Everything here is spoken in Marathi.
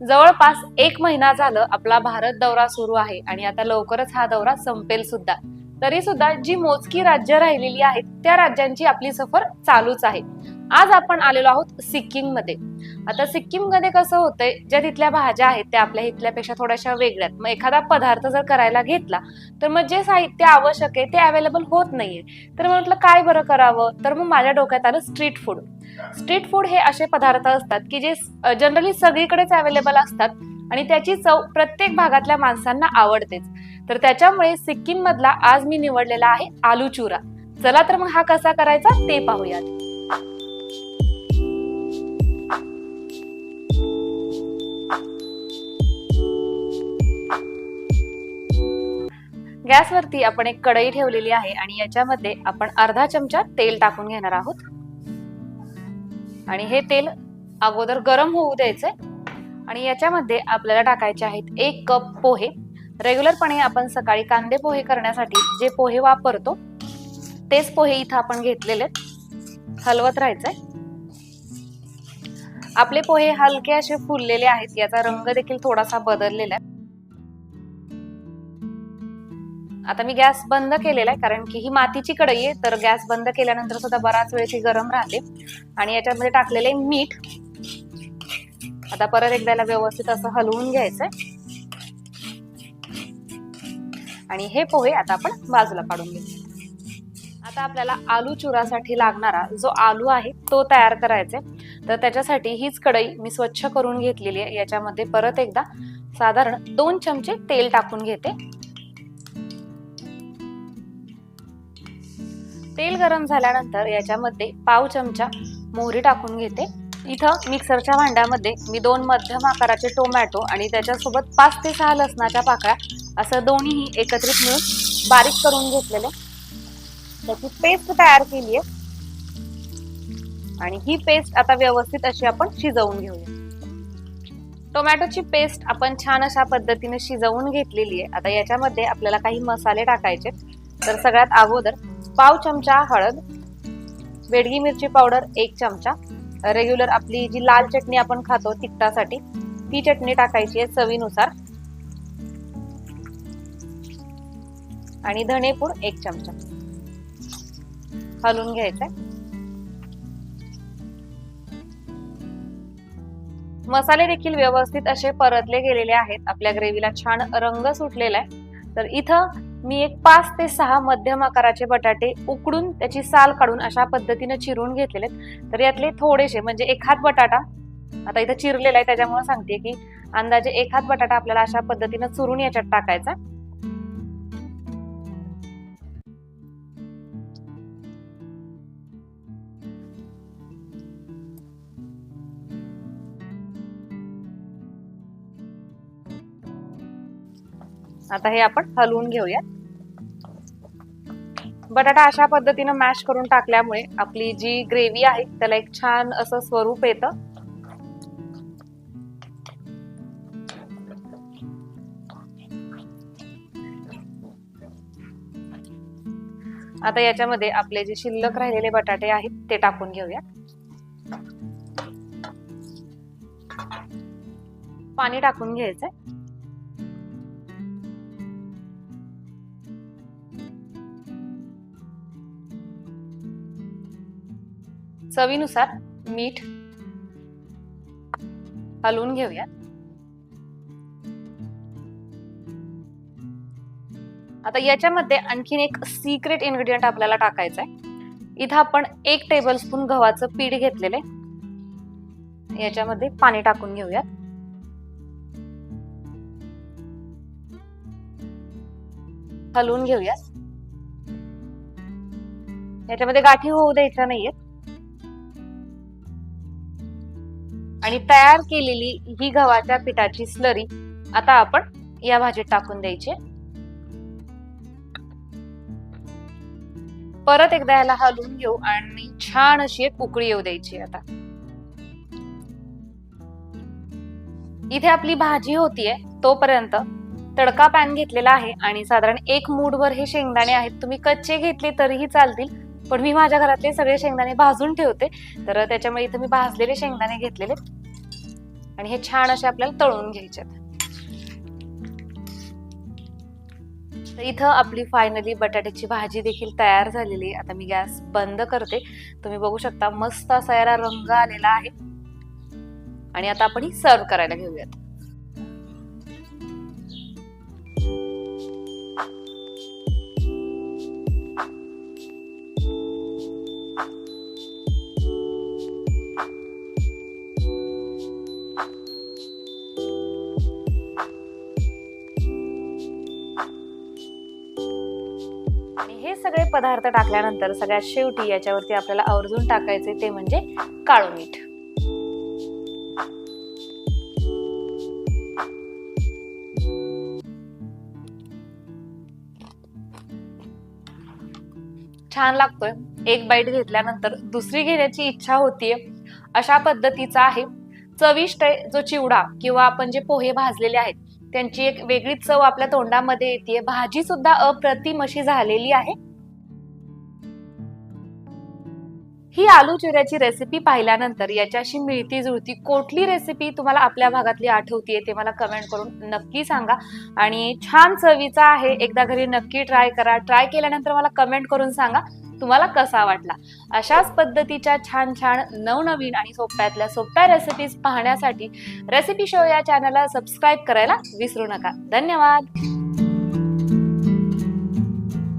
जवळपास एक महिना झालं आपला भारत दौरा सुरू आहे आणि आता लवकरच हा दौरा संपेल सुद्धा. तरी सुद्धा जी मोजकी राज्य राहिलेली आहेत त्या राज्यांची आपली सफर चालूच आहे. आज आपण आलेलो आहोत सिक्कीममध्ये आता सिक्कीममध्ये कसं होतंय ज्या तिथल्या भाज्या आहेत त्या आपल्या इथल्यापेक्षा थोड्याशा वेगळ्यात. मग एखादा पदार्थ जर करायला घेतला तर मग जे साहित्य आवश्यक आहे ते अवेलेबल होत नाहीये. तर म्हटलं काय बरं करावं? तर मग माझ्या डोक्यात आलं स्ट्रीट फूड स्ट्रीट फूड हे असे पदार्थ असतात की जे जनरली सगळीकडेच अवेलेबल असतात आणि त्याची चव प्रत्येक भागातल्या माणसांना आवडतेच. तर त्याच्यामुळे सिक्कीम मधला आज मी निवडलेला आहे आलू चुरा. चला तर मग हा कसा करायचा ते पाहूयात. गॅसवरती आपण एक कढई ठेवलेली आहे आणि याच्यामध्ये आपण अर्धा चमचा तेल टाकून घेणार आहोत. आणि हे तेल अगोदर गरम होऊ द्यायचंय. आणि याच्यामध्ये आपल्याला टाकायचे आहेत एक कप पोहे. रेग्युलरपणे आपण सकाळी कांदे पोहे करण्यासाठी जे पोहे वापरतो तेच पोहे इथं आपण घेतलेले आहेत. हलवत राहायचंय. आपले पोहे हलके असे फुललेले आहेत याचा रंग देखील थोडासा बदललेला आहे. आता मी गॅस बंद केलेला आहे कारण की ही मातीची कढई आहे तर गॅस बंद केल्यानंतर सुद्धा बराच वेळ ती गरम राहते. आणि याच्यामध्ये टाकलेले मीठ. आता परत एकदा व्यवस्थित असं हलवून घ्यायचंय. आणि हे पोहे आता आपण बाजूला काढून घेऊ. आता आपल्याला आलू चुरासाठी लागणारा जो आलू आहे तो तयार करायचा आहे. तर त्याच्यासाठी हीच कढई मी स्वच्छ करून घेतलेली आहे. याच्यामध्ये परत एकदा साधारण दोन चमचे तेल टाकून घेते. तेल गरम झाल्यानंतर याच्यामध्ये पाव चमचा मोहरी टाकून घेते. इथं मिक्सरच्या भांड्यामध्ये मी दोन मध्यम आकाराचे टोमॅटो आणि त्याच्यासोबत पाच ते सहा लसणाच्या पाकळ्या असं दोन्हीही एकत्रित मिळून बारीक करून घेतलेले. त्याची पेस्ट तयार केली आहे. आणि ही पेस्ट आता व्यवस्थित अशी आपण शिजवून घेऊया. टोमॅटोची पेस्ट आपण छान अशा पद्धतीने शिजवून घेतलेली आहे. आता याच्यामध्ये आपल्याला काही मसाले टाकायचे तर सगळ्यात अगोदर पाव चमचा हळद वेडगी मिरची पावडर एक चमचा. रेग्युलर आपली जी लाल चटणी आपण खातो तिखटासाठी ती चटणी टाकायची आहे चवीनुसार. आणि धणेपूड एक चमचा. हलवून घ्यायचंय. मसाले देखील व्यवस्थित असे परतले गेलेले आहेत. आपल्या ग्रेव्हीला छान रंग सुटलेला आहे. तर इथं मी एक पाच ते सहा मध्यम आकाराचे बटाटे उकडून त्याची साल काढून अशा पद्धतीने चिरून घेतलेले तर यातले थोडेसे म्हणजे एखाद बटाटा आता इथं चिरलेला आहे त्याच्यामुळे सांगते की अंदाजे एखाद बटाटा आपल्याला अशा पद्धतीने चुरून याच्यात टाकायचा. आता हे आपण हलवून घेऊया बटाटा अशा पद्धतीनं मॅश करून टाकल्यामुळे आपली जी ग्रेव्ही आहे त्याला एक छान असं स्वरूप येतं. आता याच्यामध्ये आपले जे शिल्लक राहिलेले बटाटे आहेत ते टाकून घेऊया. पाणी टाकून घ्यायचंय. चवीनुसार मीठ हलवून घेऊया. आता याच्यामध्ये आणखीन एक सिक्रेट इन्ग्रेडियंट आपल्याला टाकायचं आहे इथं आपण एक टेबल स्पून गव्हाचं पीठ घेतलेले याच्यामध्ये पाणी टाकून घेऊयात हलवून घेऊयात याच्यामध्ये गाठी होऊ द्यायच्या नाहीयेत. आणि तयार केलेली ही गव्हाच्या पिठाची स्लरी आता आपण या भाजीत टाकून द्यायची. परत एकदा याला हलवून घेऊ आणि छान अशी एक उकळी येऊ द्यायची आता. इथे आपली भाजी होतीये तोपर्यंत तडका पॅन घेतलेला आहे आणि साधारण एक मूडवर हे शेंगदाणे आहेत. तुम्ही कच्चे घेतले तरीही चालतील पण मी माझ्या घरातले सगळे शेंगदाणे भाजून ठेवते. तर त्याच्यामुळे इथे मी भाजलेले शेंगदाणे घेतलेले. आणि हे छान असे आपल्याला तळून घ्यायचे तर इथं आपली फायनली बटाट्याची भाजी देखील तयार झालेली आता मी गॅस बंद करते. तुम्ही बघू शकता मस्त असा याला रंग आलेला आहे. आणि आता आपण ही सर्व करायला घेऊयात. आणि हे सगळे पदार्थ टाकल्यानंतर सगळ्यात शेवटी याच्यावरती आपल्याला आवर्जून टाकायचे ते म्हणजे काळू मीठ. छान लागतोय. एक बाईट घेतल्यानंतर दुसरी घेण्याची इच्छा होतीये. अशा पद्धतीचा आहे. चविष्ट आहे जो चिवडा किंवा आपण जे पोहे भाजलेले आहेत त्यांची एक वेगळीच चव आपल्या तोंडामध्ये येते. भाजी सुद्धा अप्रतिम अशी झालेली आहे. ही आलू चिऱ्याची रेसिपी पाहिल्यानंतर याच्याशी मिळती जुळती कुठली रेसिपी तुम्हाला आपल्या भागातली आठवतीये ते मला कमेंट करून नक्की सांगा. आणि छान चवीचा आहे. एकदा घरी नक्की ट्राय करा. ट्राय केल्यानंतर मला कमेंट करून सांगा. तुम्हाला कसा वाटला? अशाच पद्धतीच्या छान छान नवनवीन आणि सोप्यातल्या सोप्या रेसिपीज पाहण्यासाठी रेसिपी शो या चॅनलला सबस्क्राईब करायला विसरू नका. धन्यवाद!